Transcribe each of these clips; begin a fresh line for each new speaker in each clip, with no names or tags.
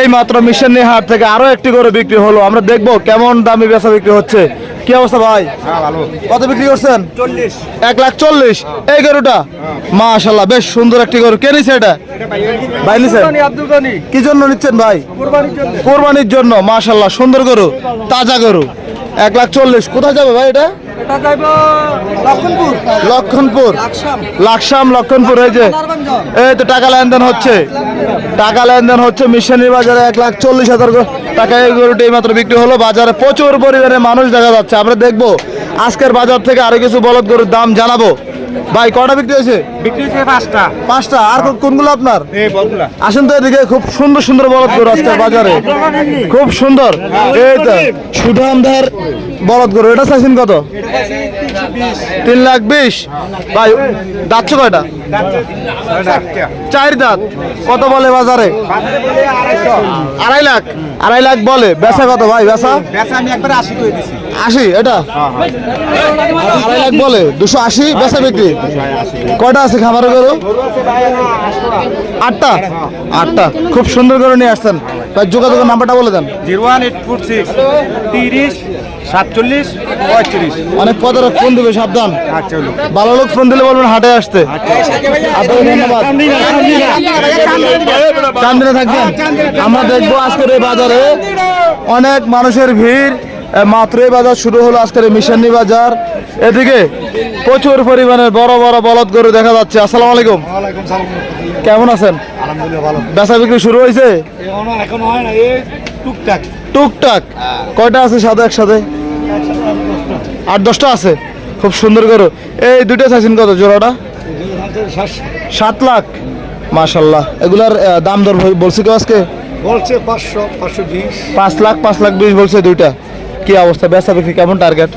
এই মাত্র মিশন হাট থেকে আরও একটি গরু বিক্রি হলো। আমরা দেখব কেমন দামে বেচা বিক্রি হচ্ছে। কি অবস্থা ভাই? কত বিক্রি করছেন? এক লাখ চল্লিশ। এই গরুটা? মাশাল্লাহ বেশ সুন্দর একটি গরু। কে নিছে এটা? ভাই নিছেন
আব্দুল গনি
কি জন্য নিচ্ছেন ভাই?
কুরবানির জন্য।
কোরবানির জন্য মাশাল্লাহ সুন্দর গরু তাজা গরু। এক লাখ চল্লিশ। কোথায় যাবে ভাই এটা?
লক্ষণপুর। লাকসাম।
লক্ষণপুর এই যে এই তো টাকা লেনদেন হচ্ছে। টাকা লেনদেন হচ্ছে মিশনের বাজারে এক লাখ চল্লিশ হাজার টাকা এই গরুটি এই মাত্র বিক্রি হলো। বাজারে প্রচুর পরিমাণে মানুষ দেখা যাচ্ছে। আমরা দেখব। আজকের বাজার থেকে আরও কিছু বলদ গরুর দাম জানাব। ভাই কটা বিক্রি হয়েছে?
বিক্রি হচ্ছে পাঁচটা।
পাঁচটা। আর কোনগুলো আপনার? আসেন তো এদিকে খুব সুন্দর সুন্দর বলদ গরু আজকের বাজারে। খুব সুন্দর। এই তো সুধামধার বলদ গরু। এটা চাইছেন কত? তিন লাখ বিশ। ভাই যাচ্ছে কয়টা? চার দাঁত। কত বলে বাজারে? আড়াই লাখ। আড়াই লাখ বলে। বেচা কত ভাই বেচা
আমি একবার আশি করে দিছি।
আশি এটা? আড়াই লাখ বলে দুশো আশি বেচা বিক্রি। কয়টা আছে খামারে গরু? আটটা? আটটা। খুব সুন্দর করে নিয়ে আসছেন। যোগাযোগের নাম্বারটা বলে দেন।
Zero one eight four six তিরিশ সাতচল্লিশ পঁয়ত্রিশ।
অনেক কত ফোন দেবে সাবধান।
আচ্ছা
ভালো লোক ফোন দিলে বলবেন হাটে আসতে। ধন্যবাদ। চান্দিনা থাকবেন। আমরা দেখব আজকের এই বাজারে অনেক মানুষের ভিড়। এ, মাত্র এই বাজার শুরু হলো আজকের মিশানি বাজার। এদিকে প্রচুর পরিমাণে বড় বড় বলদ গরু দেখা যাচ্ছে। আসসালামু আলাইকুম। কেমন আছেন? বেচা বিক্রি শুরু হয়েছে?
হয় টুকটাক।
টুকটাক? কয়টা আছে সাথে একসাথে? আট দশটা আছে। খুব সুন্দর গরু। এই দুইটা চাইছেন কত জোড়াটা? সাত লাখ। মাশাল্লাহ এগুলার দাম দর বল- বলছি কেউ আজকে?
বলছে পাঁচশো পাঁচশো বিশ।
পাঁচ লাখ পাঁচ লাখ বিশ বলছে দুইটা। কি অবস্থা? বেচা বিক্রি কেমন টার্গেট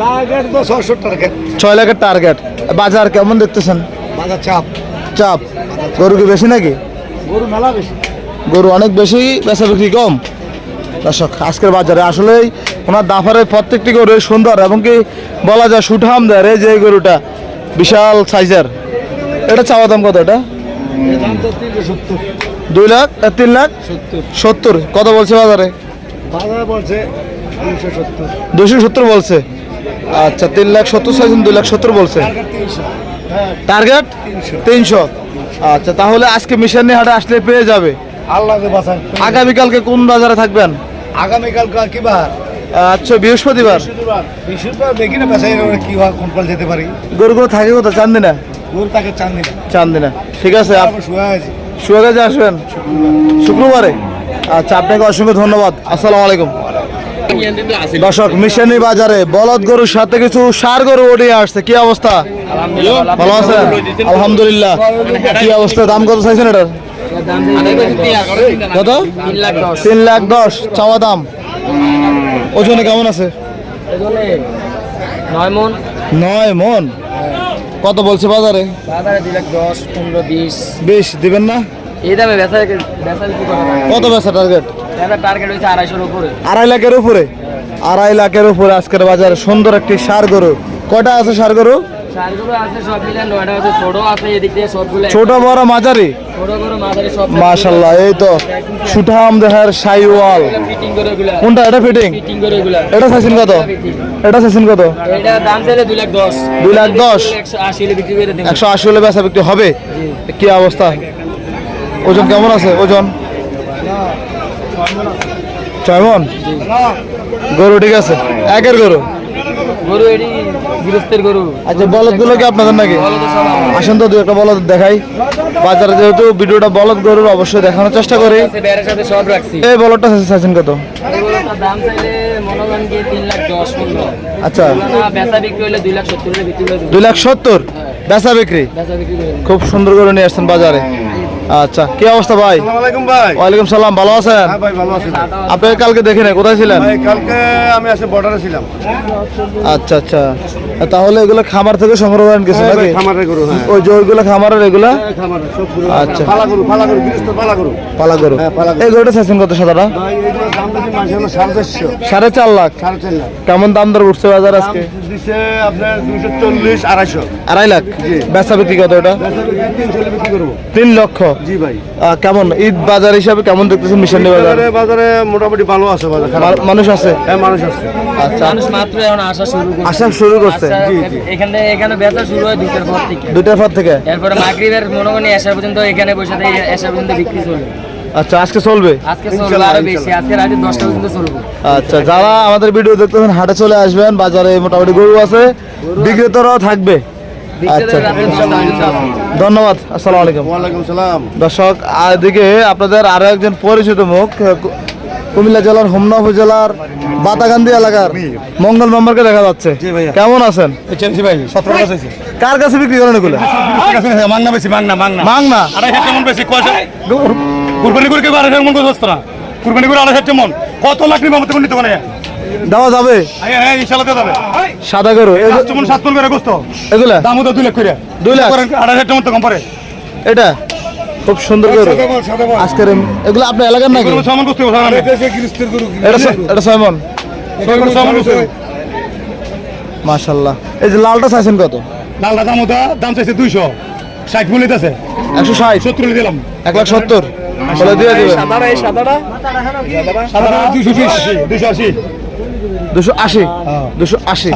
টার্গেট তো টার্গেট
ছয় লাখের টার্গেট বাজার কেমন দেখতেছেন?
বাজার চাপ।
চাপ। গরু কি বেশি নাকি?
গরু মেলা বেশি।
গরু অনেক বেশি বেচা বিক্রি কম। দর্শক আজকের বাজারে আসলেই ওনার দাফারের প্রত্যেকটি গরু সুন্দর এবং কি বলা যায় সুঠাম দেয় এই যে গরুটা। বিশাল সাইজের। এটা চাওয়া দাম কত এটা? দুই লাখ? তিন লাখ?
সত্তর।
সত্তর। কত বলছে বাজারে?
বাজার বলছে তিনশো সত্তর
বলছে। আচ্ছা তিন লাখ সত্তর চাইছেন দুই লাখ সত্তর বলছে।
টার্গেট তিনশো।
আচ্ছা তাহলে আজকে মিশন হাটে আসলে পেয়ে যাবে।
আল্লাহ
আগামীকালকে কোন বাজারে থাকবেন?
আগামীকাল কি বার
আচ্ছা বৃহস্পতিবার।
বৃহস্পতিবার। দেখি না পেশাই কি হয় কোন পাল যেতে পারি।
গরুগুলো থাকে কোথায়? চান্দিনা
গরু তাকে চান্দি না।
চান্দিনা ঠিক আছে
শুয়ে আছে।
আসবেন। শুক্রবারে। আচ্ছা আপনাকে অসংখ্য ধন্যবাদ। আসসালামু আলাইকুম। দর্শক মিশনী বাজারে বলদ গরুর সাথে কিছু সার গরু উঠে আসছে। কি অবস্থা? ভালো আছেন? আলহামদুলিল্লাহ। কি অবস্থা? দাম কত চাইছেন এটার? কত? তিন লাখ দশ। চাওয়া দাম। ওজনে কেমন আছে?
নয় মন।
নয় মন? কত বলছে বাজারে?
বাজারে দুই লাখ দশ পনেরো বিশ।
বেশ দিবেন না?
এই দামে বেচা
কত বেচা টার্গেট
টার্গেট হয়েছে আড়াইশোর উপরে।
আড়াই লাখের উপরে? আড়াই লাখের উপরে আজকের বাজারে সুন্দর একটি সার গরু। কটা আছে সার গরু?
ছোট
বড় মাঝারি? মাশাল্লাহ এই তো সুঠাম দেহের সাইওয়াল। কোনটা এটা ফিটিং এটা চাইছেন কত? এটা চাইছেন কত?
দুই লাখ দশ। একশো আশি হলে
বেচা বিক্রি হবে? কি অবস্থা? ওজন কেমন আছে? ওজন? ছয় মন গরু ঠিক আছে? একের গরু?
গরু এটি গৃহস্থের গরু।
আচ্ছা বলদগুলো কি আপনাদের নাকি? আসেন তো দু একটা বলদ দেখাই। বাজারে যেহেতু ভিডিওটা বলদ গরুর অবশ্যই দেখানোর চেষ্টা করি। এই বলদটা চাইছেন কত? আচ্ছা।
বেচা বিক্রি হলে দুই লাখ সত্তর
বেচা বিক্রি? খুব সুন্দর করে নিয়ে আসছেন বাজারে। আচ্ছা কি অবস্থা ভাই? ওয়ালাইকুম সালাম ভালো আছেন?
হ্যাঁ
আপনাকে কালকে দেখি নাই কোথায় ছিলেন?
কালকে আমি আসে বর্ডারে ছিলাম।
আচ্ছা আচ্ছা। তাহলে এগুলো খামার থেকে সংগ্রহ করেন কিছু
হ্যাঁ
নাকি?
হ্যাঁ।
ওই যে ওইগুলো খামারের এগুলা? আচ্ছা।
পালা গরু পালা গরু পালা গরু।
এই গরুটা চাইছেন কত সাদাটা?
সাড়ে
চার লাখ। কেমন দাম দর উঠছে বাজার আজকে?
আপনার দুইশো চল্লিশ আড়াইশো।
আড়াই লাখ। বেচা বিক্রি কত ওটা তিন লক্ষ।
জি ভাই।
কেমন? ঈদ বাজার হিসাবে কেমন দেখতেছেন মিশানি বাজার?
বাজারে মোটামুটি ভালো আছে বাজার।
মানুষ আছে?
হ্যাঁ মানুষ আছে।
আচ্ছা।
মানুষ মাত্র এখন আসা শুরু করছে।
আসা শুরু করছে
এখানে এখানে বেচা শুরু হয় দুটোর পর থেকে।
দুইটার পর থেকে?
এরপরে মাগরিবের মনে মনে আসা পর্যন্ত এখানে বসে থেকে আসা পর্যন্ত বিক্রি চলবে।
আচ্ছা আজকে চলবে?
আজকে চলবে আরও বেশি। আজকে রাতে দশটা পর্যন্ত চলবে।
আচ্ছা যারা আমাদের ভিডিও দেখতেছেন হাটে চলে আসবেন বাজারে মোটামুটি গরু আছে বিক্রেতারাও থাকবে। আচ্ছা। ধন্যবাদ আসসালামু আলাইকুম।
ওয়ালাইকুম সালাম।
দর্শক আর এদিকে আপনাদের আরও একজন পরিচিত মুখ কুমিল্লা জেলার হোমনা উপজেলার বাতাকান্দি এলাকার মঙ্গল মেম্বারকে দেখা যাচ্ছে। কেমন আছেন?
ভাই সতেরো
কার কাছে বিক্রি করেন এগুলো?
মাংনা বেশি মাংনা মাংনা।
মাং না
আড়াই হাজার বেশি কুরবানি করে কেউ আড়াই হাজার মন করে বসতো না কুরবানি করে আড়াই হাজার মন। কত লাখ নিবে আমাদের নিতে পারে?
দেওয়া যাবে?
হ্যাঁ হ্যাঁ যাবে।
সাদা গরু
মন সাত মন করে গোস্ত।
এগুলা?
দামও তো দুই লাখ করে।
দুই লাখ?
করেন আড়াই হাজার মন তো কম পরে
এটা? খুব সুন্দর গরু। আজকের এগুলো আপনার এলাকার নাকি?
সামান গোস্ত
এটা মন। মাশাল্লাহ। এই যে লালটা চাইছেন কত?
লাল দাম ওটা দাম চাইছে দুইশো। ষাট মূল্য আছে।
একশো ষাট।
সত্তর দিলাম।
এক লাখ সত্তর। দুশো আশি। দুশো আশি।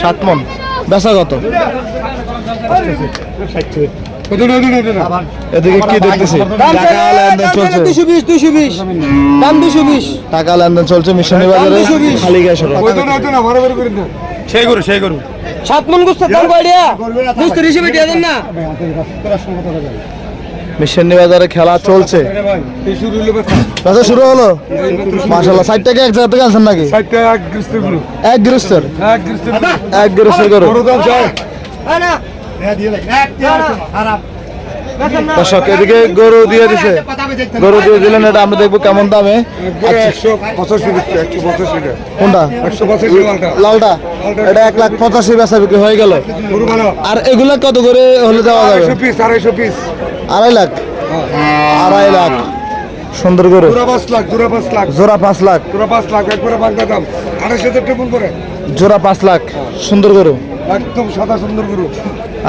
সাত মন
বেচা কত? এদিকে কি দেখতেছি? টাকা লেনদেন চলছে।
বিশ দাম
মিশনি বাজারে খালি গ্যাস
সেই সেই
সাত মন কয়টা? হিসেবে দিয়ে দেন না।
মিশনি বাজারে খেলা চলছে। বেচা শুরু হলো? ষাট টাকা এক জায়গা থেকে আনছেন নাকি? এক গৃহস্থের এক গৃহস্থের গরু। দর্শক এদিকে গরু দিয়ে দিছে। গরু দিয়ে দিলেন এটা আমরা দেখব কেমন দামে। কোনটা? লালটা। এটা এক লাখ পঁচাশি বেচা বিক্রি হয়ে গেল। আর এগুলা কত করে হলে দেওয়া যাবে? আড়াই লাখ? আড়াই লাখ। সুন্দর গরু। জোড়া পাঁচ লাখ জোড়া পাঁচ লাখ। সুন্দর গরু।
একদম সাদা সুন্দর গুরু।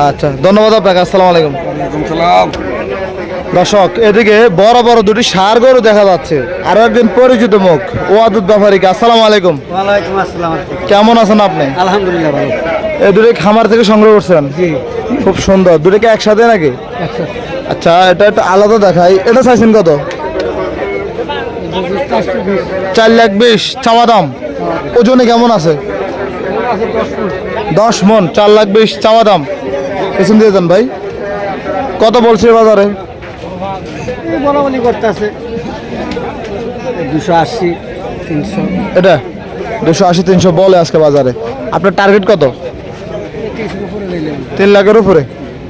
আচ্ছা ধন্যবাদ আপনাকে আসসালামু আলাইকুম।
সালাম।
দর্শক এদিকে বড় বড় দুটি সার গরু দেখা যাচ্ছে। আরও একজন পরিচিত মুখ ওয়াদুদ ব্যাপারীকে। আসসালামু আলাইকুম।
ওয়ালাইকুম আসসালাম।
কেমন আছেন আপনি?
আলহামদুলিল্লাহ ভালো।
এই দুটি খামার থেকে সংগ্রহ করছেন? খুব সুন্দর। দুটি কি একসাথে নাকি? আচ্ছা এটা একটা আলাদা দেখাই। এটা চাইছেন কত? চার লাখ বিশ। চাওয়া দাম? ওজনে কেমন আছে? দশ মন চার লাখ বিশ চাওয়া দাম। পেছন দিয়ে দেন ভাই। কত বলছে বাজারে?
দুশো আশি তিনশো।
এটা? দুশো আশি তিনশো বলে আজকে বাজারে। আপনার টার্গেট কত? তিন লাখের উপরে?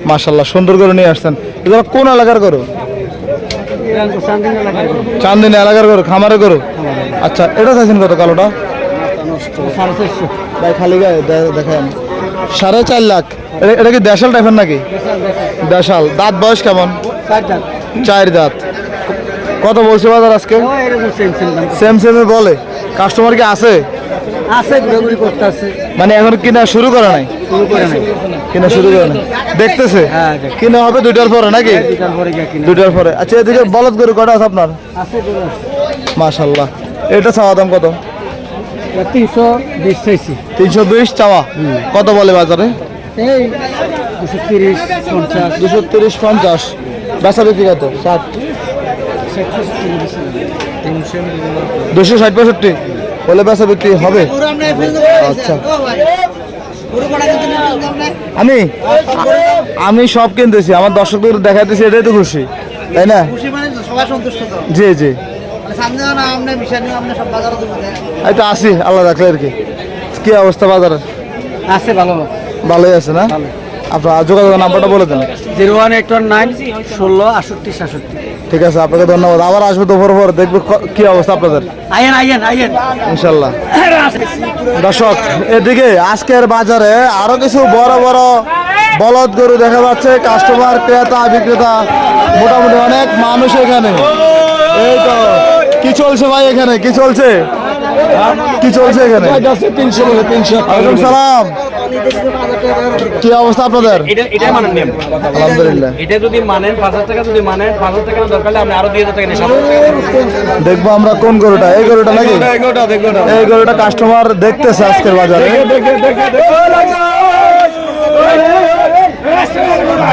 মাশাল্লাহ সুন্দর করে নিয়ে আসছেন। এগুলো কোন এলাকার করো চান্দিনী এলাকার করো খামারে করো আচ্ছা এটা চাইছেন কত কালোটা?
সাড়ে
ভাই খালি চার লাখ। এটা- এটা কি দেশাল টাইপের নাকি? দেশাল। দাঁত বয়স কেমন?
চার
দাঁত। কত বলছে বাজার আজকে?
সেম সেমে
বলে। কাস্টমার কি আছে?
আছে ঘুরাঘুরি করতে আছে।
মানে এখন কিনা শুরু করে নাই?
শুরু করে নাই।
কিনা শুরু করে নাই? দেখতেছে?
হ্যাঁ।
কিনা হবে দুইটার পরে নাকি?
দুটার পরে কিনা
দুইটার পরে। আচ্ছা এদিকে বলদ গরু কটা আছে আপনার?
আছে গরু
মাশাল্লাহ এটা চাওয়া দাম কত?
তিনশো বিশ চাইছি।
তিনশো বিশ চাওয়া? কত বলে বাজারে?
এই দুশো তিরিশ পঞ্চাশ।
দুশো তিরিশ পঞ্চাশ। বেচা বিক্রি কত? ষাট। দুশো ষাট পঁয়ষট্টি? বলে বেচা বিক্রি হবে? আচ্ছা। আমি? আমি সব কিনতেছি আমার দর্শকদের দেখাইতেছি এটাই তো খুশি তাই না? জি জি। এই তো আসি আল্লাহ রাখলে আর কি। কি অবস্থা বাজারে
আছে ভালো।
ভালোই আছে না? আপনার যোগাযোগ নাম্বারটা বলে দেন।
Zero one eight one nine ষোলো আটষট্টি সাতষট্টি।
ঠিক আছে আপনাকে ধন্যবাদ। আবার আসবে দুপুর পর দেখব ক- অবস্থা আপনাদের।
আইয়েন আইয়েন আইয়েন।
ইনশাল্লাহ। দর্শক এদিকে আজকের বাজারে আরও কিছু বড় বড় বলদ গরু দেখা যাচ্ছে। কাস্টমার ক্রেতা বিক্রেতা মোটামুটি অনেক মানুষ এখানে। এই তো কি চলছে ভাই এখানে? কি চলছে? কি চলছে এখানে? সালাম। কি অবস্থা আপনাদের?
এটা এটাই মানেন নিয়ম।
আলহামদুলিল্লাহ।
এটা যদি মানেন পাঁচ হাজার টাকা যদি মানেন পাঁচ হাজার টাকা দরকার হলে আরও দুই হাজার টাকা
দেখব আমরা কোন গরুটা। এই গরুটা নাকি? এই গরুটা কাস্টমার দেখতেছে আজকের বাজারে।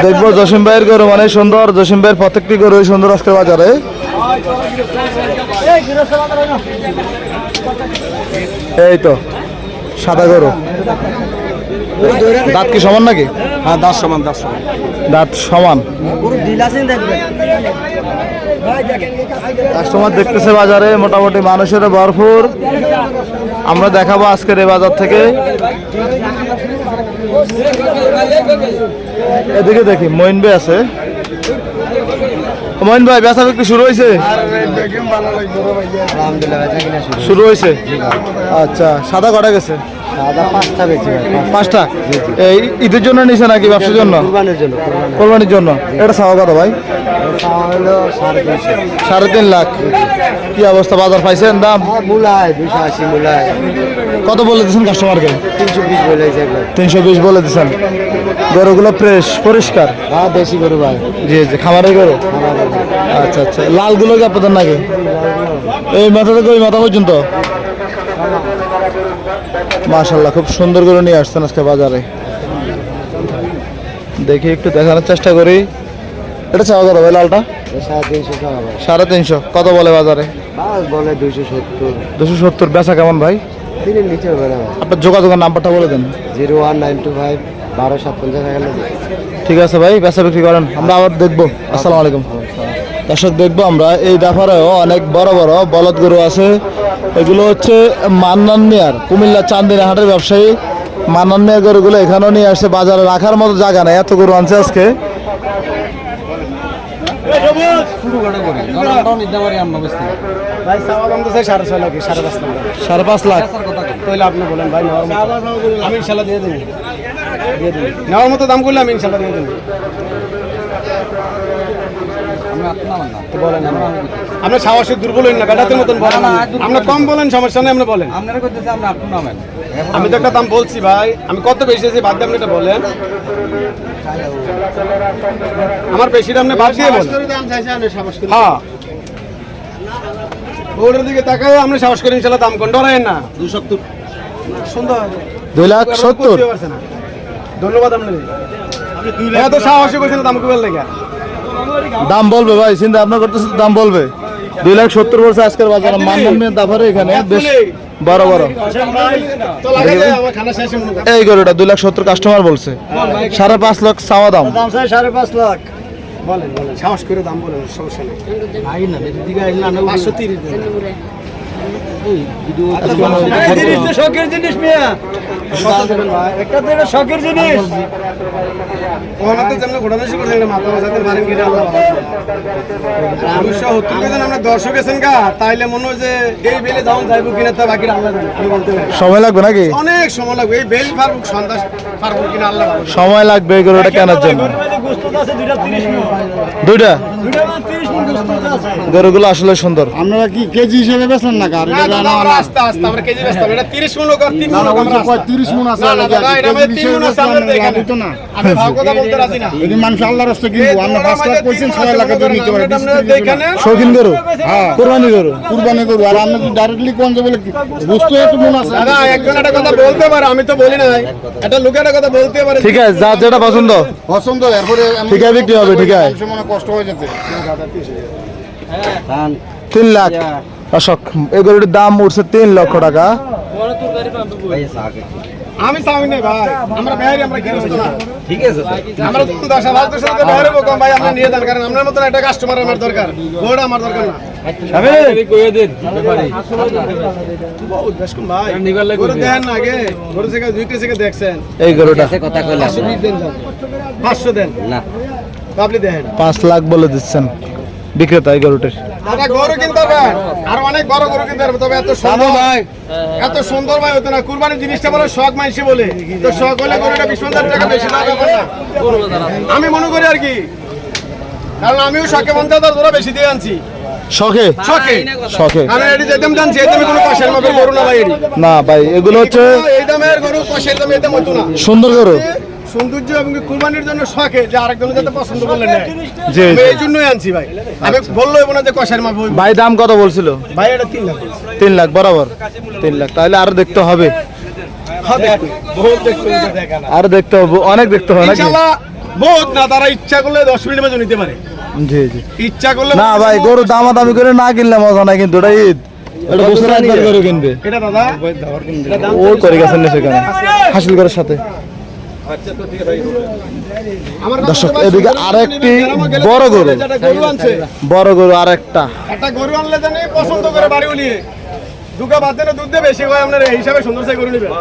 দেখব জসিম ভাইয়ের গরু মানে সুন্দর। জসিম ভাইয়ের প্রত্যেকটি গরু সুন্দর আজকের বাজারে। এই তো সাদা গরু। দাঁত কি সমান নাকি?
হ্যাঁ দাঁত সমান দাস সমান।
দাঁত সমান। কাস্টমার দেখতেছে বাজারে মোটামুটি মানুষের ভরপুর। আমরা দেখাবো আজকের এই বাজার থেকে। এদিকে দেখি মইন ভাই আছে। মইন ভাই বেচা বিক্রি শুরু হয়েছে শুরু হয়েছে আচ্ছা সাদা কটা গেছে? পাঁচটা? এই ঈদের জন্য নিছে নাকি ব্যবসার জন্য? কোরবানির জন্য। এটা চাওয়া কথা ভাই? সাড়ে তিন লাখ। কি অবস্থা, বাজার পাইছেন দাম?
মুলায় দুশো আশি মুলায়।
কত বলে দিচ্ছেন কাস্টমারকে
তিনশো বিশ বলে
দিচ্ছেন গরুগুলো ফ্রেশ পরিষ্কার?
হ্যাঁ দেশি গরু ভাই।
জি জি খামারের গরু? আচ্ছা আচ্ছা। লালগুলো কি আপনাদের নাকি? এই মাথা থেকে ওই মাথা পর্যন্ত? মাশাল্লাহ খুব সুন্দর করে নিয়ে আসছেন আজকে বাজারে। দেখি একটু দেখানোর চেষ্টা করি। এটা চাওয়া কত ভাই লালটা?
সাড়ে তিনশো
কত বলে বাজারে?
বলে দুইশো সত্তর।
দুশো সত্তর। বেচা কেমন ভাই?
তিনের নিচে হবে না।
আপনার যোগাযোগের নাম্বারটা বলে দেন।
Zero one nine two five বারো সাত পঞ্চাশ
ঠিক আছে ভাই বেচা বিক্রি করেন। আমরা আবার দেখব। আসসালামু আলাইকুম। দর্শক দেখব আমরা এই ব্যাপারেও অনেক বড় বড় বলদ গরু আছে। এগুলো হচ্ছে মান্নান মিয়ার কুমিল্লা চান্দিনা হাটের ব্যবসায়ী। মান্নান মিয়ার গরুগুলো এখানেও নিয়ে আসছে। বাজারে রাখার মতো জায়গা নেই। এত গরু আনছে আজকে
ভাই চাওয়া দাম তো চাই সাড়ে ছয় সাড়ে পাঁচ লাখ।
সাড়ে পাঁচ
তাহলে আপনি বলেন ভাই আমি ইনশাল্লাহ দিয়ে দেবো দিয়ে দেবো নেওয়ার মতো দাম করলে আমি ইনশাল্লাহ দিয়ে দেবো বলেন। আপনার সাহসে দুর্বল হইন না বেটাতের মতন বলেন। আপনার কম বলেন সমস্যা নেই আপনি বলেন।
আপনারা করতেছে আমরা আপনি নামেন।
আমি তো একটা দাম বলছি ভাই আমি কত বেশি আছি বাদ দিয়ে আপনি এটা বলেন। আমার বেশি দাম নেই বাদ দিয়ে বলেন। হ্যাঁ। ওটার দিকে তাকায় আপনি সাহস করে ইনশাল্লাহ দাম কোন ডরায়েন না। দুই সত্তর সুন্দর
দুই লাখ সত্তর।
ধন্যবাদ আপনাদের। এত সাহসী করছেন দাম কুবের লেগে।
দাম বলবে ভাই চিন্তা আপনার করতেছে দাম বলবে। দুই লাখ সত্তর বছর আজকের বাজার। মান্নান মিয়ার দাফারে এখানে। বেশ বড় বড়। এই গরুটা দুই লাখ সত্তর কাস্টমার বলছে। সাড়ে পাঁচ লাখ চাওয়া দাম। সাড়ে পাঁচ লাখ।
বলেন বলেন। সাহস করে দাম বলেন সমস্যা নেই। না দিকে না পাঁচশো তিরিশ শখের জিনিস মিয়া। একটা তো এটা শখের জিনিস। মনে হয়
সময় লাগবে নাকি?
অনেক সময় লাগবে এই বেল ফারুক সন্তাস পারব কিনা আল্লাহ
সময় লাগবে এই গরুটা কেনার জন্য দুইটা দুইটা? গরুগুলো আসলে সুন্দর।
আপনারা কি কেজি হিসেবে বেছেন না কার
না আস্তে আস্তে আমরা কেজি বেচতাম। এটা 30 মণ লোক আর 3 মণ লোক আমরা আস্তে।
তিরিশ মন আছে
না না এটা আমাদের 3 মণ আছে এখানে।
না।
আমি কথা বলতে রাজি না।
যদি মানুষ আল্লাহ রাস্তা কিনবো আমরা পাঁচ লাখ পয়সা ছয় লাখ দিয়ে নিতে পারি
এখানে
শৌখিন গরু?
হ্যাঁ।
কোরবানি গরু?
কুরবানি করব আর আমরা ডাইরেক্টলি কোন যে বলে কি? বুঝতে একটু মন আছে।
দাদা একজন একটা কথা বলতে পারে আমি তো বলি নাই একটা লোক একটা কথা বলতে পারে।
ঠিক আছে যা যেটা পছন্দ।
পছন্দ এরপরে
ঠিক আছে, বিক্রি হবে, ঠিক আছে।
মনে কষ্ট হয়ে যেতে।
তিন লাখ। অশোক এই গরুটির দাম উঠছে তিন লক্ষ টাকা।
আমি চাই নাই ভাই আমরা বেহারি আমরা গৃহস্থ না। ঠিক আছে আমরা তো দশ হাজার দশ কম ভাই আপনি নিয়ে যান কারণ আপনার মতন একটা কাস্টমার আমার দরকার। গোড়া আমার দরকার না। বহুত বেশ কম ভাই গরু দেখেন আগে। গরু থেকে দুইটা থেকে দেখছেন।
এই গরুটা।
কথা কইলাম
পাঁচশো বিশ দেন যান। পাঁচশো দেন
না।
তো আপনি দেখেন
পাঁচ লাখ বলে দিচ্ছেন। বিক্রেতা এই গরুটির।
গরু কিনতে পারবেন আর অনেক বড় গরু কিনতে পারবে তবে এত সুন্দর। ভাই। এত সুন্দর ভাই হতো না কুরবানির জিনিসটা বলে শখ মাইসে বলে। তো শখ হলে গরুটা বিশ পঞ্চাশ টাকা বেশি না। আমি মনে করি আর কি কারণ আমিও শখে পঞ্চাশ হাজার ধরা বেশি দিয়ে আনছি।
শখে?
শখে।
শখে।
এটি যেতাম জানছি এই দামে কোনো মাপের গরু না ভাই
না ভাই এগুলো হচ্ছে
এই দামের গরু কষের দামে এই দাম হতো না।
সুন্দর গরু।
সৌন্দর্য এবং কুরবানির জন্য শখে যে আরেকজন যাতে পছন্দ করলে নেয়।
জি
এই জন্যই আনছি ভাই। আমি বলল না যে কষের মাপ
ভাই দাম কত বলছিল?
ভাই এটা তিন লাখ
তিন লাখ বরাবর। তিন লাখ। তাহলে আরও দেখতে হবে।
হবে,
আরও দেখতে হবে। অনেক দেখতে হবে
ইনশাআল্লাহ বহুত না তারা ইচ্ছা করলে দশ মিনিট মধ্যে নিতে পারে।
জি জি।
ইচ্ছা করলে
না ভাই গরু দামাদামি করে না কিনলে মজা নাই কিন্তু এটা ঈদ। এটা বছর একবার গরু কিনবে।
এটা দাদা?
ও করে গেছেন সেখানে। হাসিল করার সাথে। দর্শক, এদিকে আরেকটি বড় গরু। বড় গরু আরেকটা। একটা
গরু আনলে জানি পছন্দ করে বাড়ি উলিয়ে। দুগা বাদ দুধ দেবে সে হয় হিসাবে সুন্দর সাই গরু নেবেন।